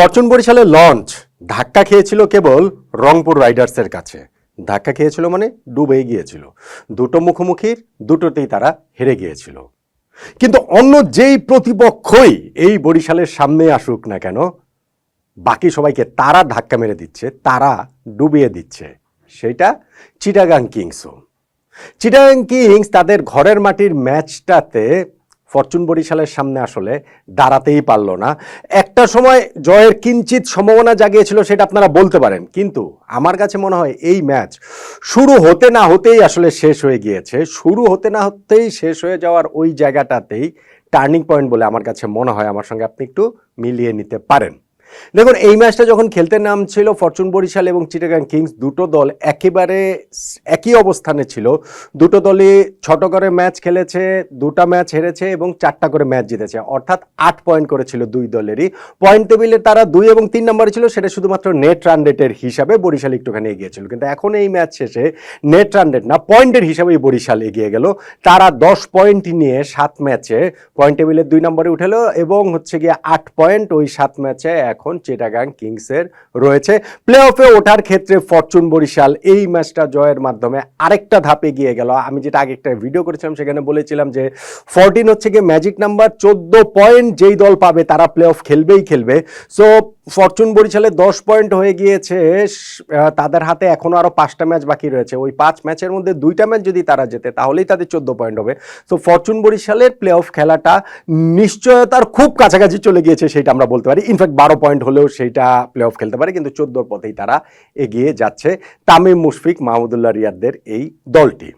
Fortune বরিশালের launch. ধাক্কা খেয়েছিল কেবল রংপুর রাইডার্সের কাছে। ধাক্কা খেয়েছিল মানে ডুবেই গিয়েছিল। দুটো মুখোমুখির, দুটোতেই তারা হেরে গিয়েছিল। কিন্তু অন্য যেই প্রতিপক্ষই এই বরিশালের সামনে আসুক না কেন, বাকি সবাইকে তারা ধাক্কা মেরে দিচ্ছে, তারা ডুবিয়ে দিচ্ছে। সেটা চিটাগাং কিংসও। চিটাগাং কিংস তাদের ঘরের মাটির ম্যাচটাতে ফরচুন বরিশালের সামনে আসলে দাঁড়াতেই পারল না। একটা সময় জয়ের কিঞ্চিত সম্ভাবনা জাগিয়েছিল সেটা আপনারা বলতে পারেন, কিন্তু আমার কাছে মনে হয় এই ম্যাচ শুরু হতে না হতেই আসলে শেষ হয়ে গিয়েছে। শুরু হতে না হতেই শেষ হয়ে যাওয়ার ওই জায়গাটাতেই টার্নিং পয়েন্ট বলে আমার কাছে মনে হয়। আমার সঙ্গে আপনি একটু মিলিয়ে নিতে পারেন। দেখুন, এই ম্যাচটা যখন খেলতে নামছিল ফরচুন বরিশাল এবং চিটাগাং কিংস, দুটো দল একেবারে একই অবস্থানে ছিল। দুটো দলই ছোট করে ম্যাচ খেলেছে, দুটা ম্যাচ হেরেছে এবং চারটা করে ম্যাচ জিতেছে। অর্থাৎ আট পয়েন্ট করেছিল দুই দলেরই। পয়েন্ট টেবিলে তারা দুই এবং তিন নম্বরে ছিল, সেটা শুধুমাত্র নেট রান রেটের হিসাবে বরিশাল একটুখানি এগিয়েছিল কিন্তু এখন এই ম্যাচ শেষে নেট রান রেট, না, পয়েন্টের হিসাবেই বরিশাল এগিয়ে গেল। তারা দশ পয়েন্ট নিয়ে সাত ম্যাচে পয়েন্ট টেবিলের দুই নম্বরে উঠেলো এবং হচ্ছে গিয়ে আট পয়েন্ট ওই সাত ম্যাচে এখন চিটাগাং কিংসের রয়েছে। প্লে অফে ওঠার ক্ষেত্রে ফরচুন বরিশাল এই ম্যাচটা জয়ের মাধ্যমে আরেকটা ধাপে গিয়ে গেল। আমি যেটা আগে একটা ভিডিও করেছিলাম, সেখানে বলেছিলাম যে ফোরটিন হচ্ছে গিয়ে ম্যাজিক নাম্বার চোদ্দ পয়েন্ট যেই দল পাবে, তারা প্লে অফ খেলবেই খেলবে। সো ফরচুন বরিশালে দশ পয়েন্ট হয়ে গিয়েছে তাদের হাতে এখনও আরও পাঁচটা ম্যাচ বাকি রয়েছে। ওই পাঁচ ম্যাচের মধ্যে দুইটা ম্যাচ যদি তারা জেতে, তাহলেই তাদের চোদ্দ পয়েন্ট হবে। তো ফরচুন বরিশালের প্লে অফ খেলাটা নিশ্চয়তার খুব কাছাকাছি চলে গিয়েছে সেটা আমরা বলতে পারি। ইনফ্যাক্ট বারো পয়েন্ট হলেও সেইটা প্লে অফ খেলতে পারে, কিন্তু চোদ্দোর পথেই তারা এগিয়ে যাচ্ছে। তামিম মুশফিক, মাহমুদুল্লাহ রিয়াদদের এই দলটি।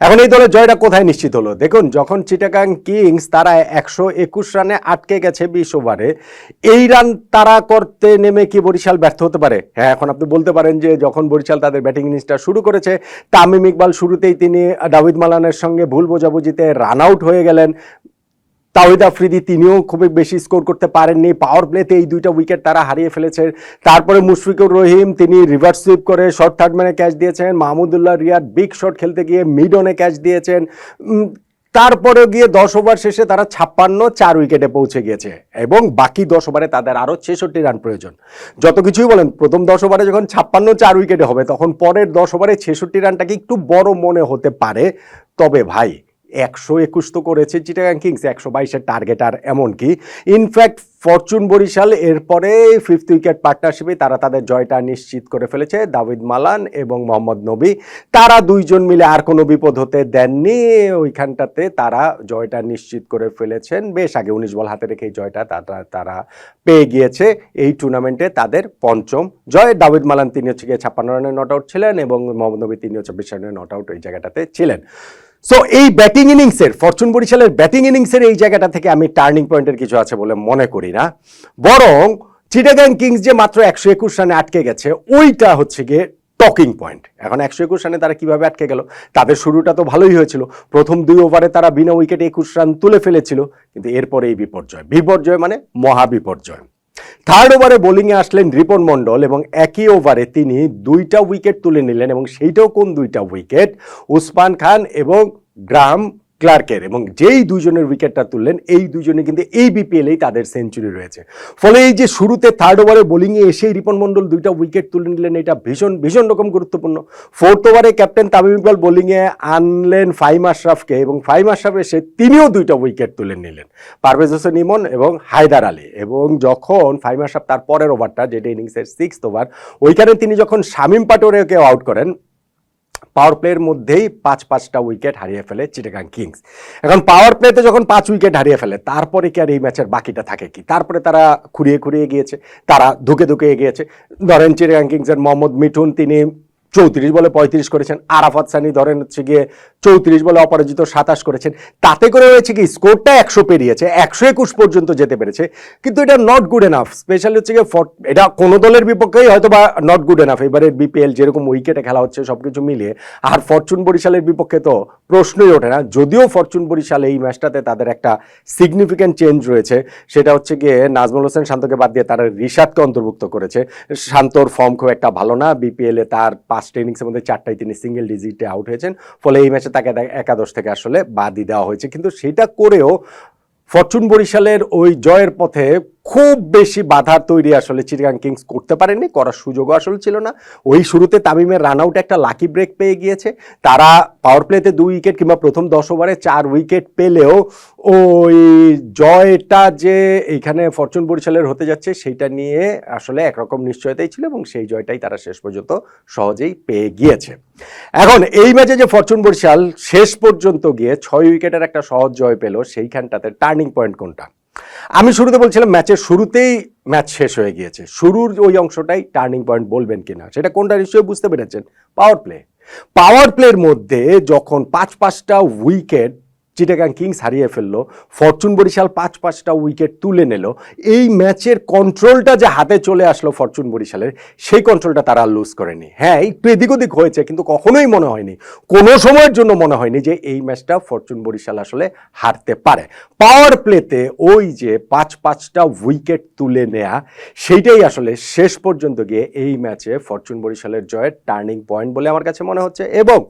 এখন এই দলের জয়টা কোথায় নিশ্চিত হলো? দেখুন, যখন চিটাগাং কিংস তারা একশো একুশ রানে আটকে গেছে বিশ ওভারে, এই রান তারা করতে নেমে কি বরিশাল ব্যর্থ হতে পারে? হ্যাঁ এখন আপনি বলতে পারেন যে যখন বরিশাল তাদের ব্যাটিং ইনিংসটা শুরু করেছে, তামিম ইকবাল শুরুতেই তিনি ডাভিদ মালানের সঙ্গে ভুল বোঝাবুঝিতে রান আউট হয়ে গেলেন। তাওহিদ আফ্রিদি তিনিও খুব বেশি স্কোর করতে পারেননি। পাওয়ার প্লেতে এই দুইটা উইকেট তারা হারিয়ে ফেলেছে। তারপরে মুশফিকুর রহিম, তিনি রিভার্স সুইপ করে শর্ট থার্ড ম্যানে ক্যাচ দিয়েছেন। মাহমুদুল্লাহ রিয়াদ বিগ শট খেলতে গিয়ে মিডনে ক্যাচ দিয়েছেন। তারপরে গিয়ে দশ ওভার শেষে তারা ছাপ্পান্ন চার উইকেটে পৌঁছে গিয়েছে এবং বাকি দশ ওভারে তাদের আরও ছেষট্টি রান প্রয়োজন। যত কিছুই বলেন, প্রথম দশ ওভারে যখন ছাপ্পান্ন চার উইকেটে হবে, তখন পরের দশ ওভারে ছেষট্টি রানটাকে একটু বড় মনে হতে পারে? তবে ভাই একশো একুশ তো করেছে চিটাগাং কিংস, একশো বাইশের টার্গেট আর এমনকি। ইনফ্যাক্ট ফরচুন বরিশাল এরপরে ফিফথ উইকেট পার্টনারশিপে তারা তাদের জয়টা নিশ্চিত করে ফেলেছে। দাভিদ মালান এবং মোহাম্মদ নবী, তারা দুইজন মিলে আর কোনো বিপদ হতে দেননি। ওইখানটাতে তারা জয়টা নিশ্চিত করে ফেলেছেন। বেশ আগে উনিশ বল হাতে রেখে এই জয়টা তারা তারা পেয়ে গিয়েছে। এই টুর্নামেন্টে তাদের পঞ্চম জয়। দাভিদ মালান তিনি হচ্ছে গিয়ে ছাপ্পান্ন রানে নট আউট ছিলেন এবং মোহাম্মদ নবী তিনি হচ্ছে বিশ রানে নট আউট ওই জায়গাটাতে ছিলেন। সো এই ব্যাটিং ইনিংসের ফরচুন বরিশালের ব্যাটিং ইনিংসের এই জায়গাটা থেকে আমি টার্নিং পয়েন্টের কিছু আছে বলে মনে করি না। বরং চিটাগাং কিংস যে মাত্র একশো একুশ রানে আটকে গেছে, ওইটা হচ্ছে গিয়ে টকিং পয়েন্ট এখন একশো একুশ রানে তারা কীভাবে আটকে গেল? তাদের শুরুটা তো ভালোই হয়েছিল। প্রথম দুই ওভারে তারা বিনা উইকেটে একুশ রান তুলে ফেলেছিল। কিন্তু এরপরে এই বিপর্যয়। বিপর্যয় মানে মহা বিপর্যয় থার্ড ওভারে বোলিংয়ে আসলেন রিপন মণ্ডল এবং একই ওভারে তিনি দুইটা উইকেট তুলে নিলেন এবং সেইটাও কোন দুইটা উইকেট উসমান খান এবং গ্রাহাম ক্লার্কের এবং যেই দুইজনের উইকেটটা তুললেন, এই দুইজনে কিন্তু এই বিপিএলেই তাদের সেঞ্চুরি রয়েছে। ফলে এই যে শুরুতে থার্ড ওভারে বোলিংয়ে এসেই রিপন মণ্ডল দুইটা উইকেট তুলে নিলেন, এটা ভীষণ ভীষণ রকম গুরুত্বপূর্ণ। ফোর্থ ওভারে ক্যাপ্টেন তামিম ইকবাল বোলিংয়ে আনলেন ফাইম আশরাফকে এবং ফাইম আশরাফ এসে তিনিও দুইটা উইকেট তুলে নিলেন, পারভেজ হোসেন ইমন এবং হায়দার আলী। এবং যখন ফাইম আশরাফ তার পরের ওভারটা যেটা ইনিংসের সিক্স ওভার ওইখানে তিনি যখন শামিম পাটোরেকে আউট করেন পাওয়ার প্লের মধ্যেই পাঁচ পাঁচটা উইকেট হারিয়ে ফেলে চিটাগাং কিংস এখন পাওয়ার প্লেতে যখন পাঁচ উইকেট হারিয়ে ফেলে, তারপরে কি আর এই ম্যাচের বাকিটা থাকে কি? তারপরে তারা খুঁড়িয়ে খুঁড়িয়ে গিয়েছে, তারা ধুকে ধুকে এগিয়েছে। ধরেন চিটাগাং কিংসের মোহাম্মদ মিঠুন, তিনি চৌত্রিশ বলে পঁয়ত্রিশ করেছেন। আরাফাত সানি ধরেন হচ্ছে গিয়ে চৌত্রিশ বলে অপরাজিত সাতাশ করেছেন। তাতে করে হয়েছে কি, স্কোরটা একশো পেরিয়েছে, একশো একুশ পর্যন্ত যেতে পেরেছে। কিন্তু এটা নট গুড এনাফ স্পেশালি হচ্ছে গিয়ে এটা কোনো দলের বিপক্ষেই হয়তো বা নট গুড এনাফ এবারে বিপিএল যেরকম উইকেটে খেলা হচ্ছে সব কিছু মিলিয়ে। আর ফরচুন বরিশালের বিপক্ষে তো প্রশ্নই ওঠে না। যদিও ফরচুন বরিশাল এই ম্যাচটাতে তাদের একটা সিগনিফিক্যান্ট চেঞ্জ রয়েছে, সেটা হচ্ছে গিয়ে নাজমুল হোসেন শান্তকে বাদ দিয়ে তারা রিশাদকে অন্তর্ভুক্ত করেছে। শান্তর ফর্ম খুব একটা ভালো না বিপিএলে তার পাঁচটা ইনিংসের মধ্যে চারটাই তিনি সিঙ্গেল ডিজিটে আউট হয়েছেন। ফলে এই ম্যাচে তাকে একা- একাদশ থেকে আসলে বাদই দেওয়া হয়েছে। কিন্তু সেটা করেও ফরচুন বরিশালের ওই জয়ের পথে খুব বেশি বাধার তৈরি আসলে চিটাগাং কিংস করতে পারেনি করার সুযোগও আসলে ছিল না। ওই শুরুতে তামিমের রান আউট একটা লাকি ব্রেক পেয়ে গিয়েছে। তারা পাওয়ার প্লেতে দুই উইকেট কিংবা প্রথম দশ ওভারে চার উইকেট পেলেও ওই জয়টা যে এইখানে ফরচুন বরিশালের হতে যাচ্ছে, সেইটা নিয়ে আসলে একরকম নিশ্চয়তাই ছিল এবং সেই জয়টাই তারা শেষ পর্যন্ত সহজেই পেয়ে গিয়েছে। এখন এই ম্যাচে যে ফরচুন বরিশাল শেষ পর্যন্ত গিয়ে ছয় উইকেটের একটা সহজ জয় পেল, সেইখানটাতে টার্নিং পয়েন্ট কোনটা? আমি শুরুতে বলছিলাম ম্যাচের শুরুতেই ম্যাচ শেষ হয়ে গিয়েছে। শুরুর ওই অংশটাই টার্নিং পয়েন্ট বলবেন কিনা, সেটা কোনটা নিশ্চয়ই বুঝতে পেরেছেন? পাওয়ার প্লে পাওয়ার প্লের মধ্যে যখন পাঁচ পাঁচটা উইকেট চিটাগাং কিংস হারিয়ে ফেলল, ফরচুন বরিশাল পাঁচ পাঁচটা উইকেট তুলে নিল। এই ম্যাচের কন্ট্রোলটা যে হাতে চলে আসলো ফরচুন বরিশালের, সেই কন্ট্রোলটা তারা লুজ করেনি। হ্যাঁ একটু এদিক ওদিক হয়েছে, কিন্তু কখনোই মনে হয়নি, কোনো সময়ের জন্য মনে হয়নি যে এই ম্যাচটা ফরচুন বরিশাল আসলে হারতে পারে। পাওয়ার প্লেতে ওই যে পাঁচ পাঁচটা উইকেট তুলে নেয়া, সেইটাই আসলে শেষ পর্যন্ত গিয়ে এই ম্যাচে ফরচুন বরিশালের জয়ের টার্নিং পয়েন্ট বলে আমার কাছে মনে হচ্ছে। এবং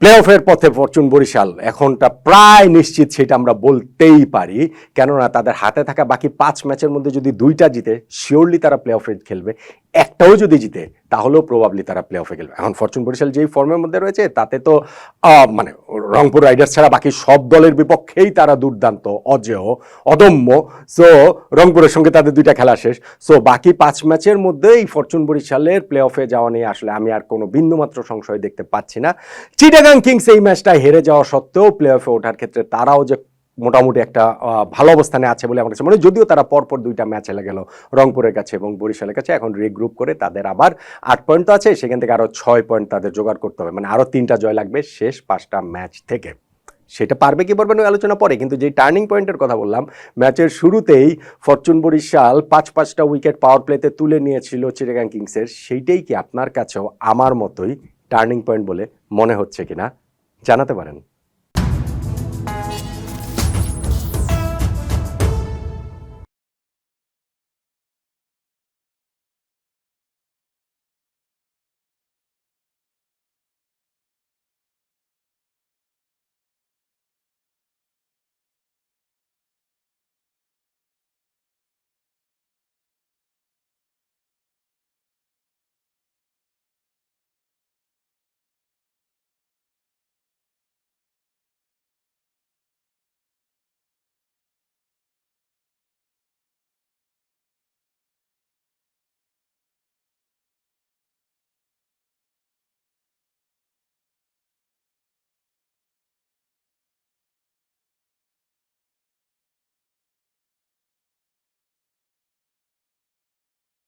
প্লে অফের পথে ফরচুন বরিশাল। এখনটা প্রায় নিশ্চিত সেটা আমরা বলতেই পারি। কেননা তাদের হাতে থাকা বাকি পাঁচ ম্যাচের মধ্যে যদি দুইটা জিতে শিওরলি তারা প্লে অফে খেলবে। একটাও যদি জিতে তাহলেও প্রবাবলি তারা প্লে অফে খেলবে। এখন ফরচুন বরিশাল যেই ফর্মের মধ্যে রয়েছে, তাতে তো মানে রংপুর রাইডার্স ছাড়া বাকি সব দলের বিপক্ষেই তারা দুর্দান্ত, অজেয়, অদম্য। সো রংপুরের সঙ্গে তাদের দুইটা খেলা শেষ। সো বাকি পাঁচ ম্যাচের মধ্যে এই ফরচুন বরিশালের প্লে অফে যাওয়া নিয়ে আসলে আমি আর কোনো বিন্দুমাত্র সংশয় দেখতে পাচ্ছি না। চিটাগাং কিংস এই ম্যাচটা হেরে যাওয়া সত্ত্বেও প্লে অফে ওঠার ক্ষেত্রে তারাও যে মোটামুটি একটা ভালো অবস্থানে আছে বলে আমার কাছে মনে। যদিও তারা পরপর দুইটা ম্যাচ হেলে গেল, রংপুরের কাছে এবং বরিশালের কাছে। এখন রিগ্রুপ করে তাদের আবার আট পয়েন্ট তো আছে, সেখান থেকে আরও ছয় পয়েন্ট তাদের জোগাড় করতে হবে। মানে আরও তিনটা জয় লাগবে শেষ পাঁচটা ম্যাচ থেকে। সেটা পারবে কি পারবে না আলোচনা পরে, কিন্তু যে টার্নিং পয়েন্টের কথা বললাম, ম্যাচের শুরুতেই ফরচুন বরিশাল পাঁচ পাঁচটা উইকেট পাওয়ার প্লেতে তুলে নিয়েছিল চিটাগাং কিংসের সেইটাই কি আপনার কাছেও আমার মতোই টার্নিং পয়েন্ট বলে মনে হচ্ছে কিনা? জানাতে পারেন।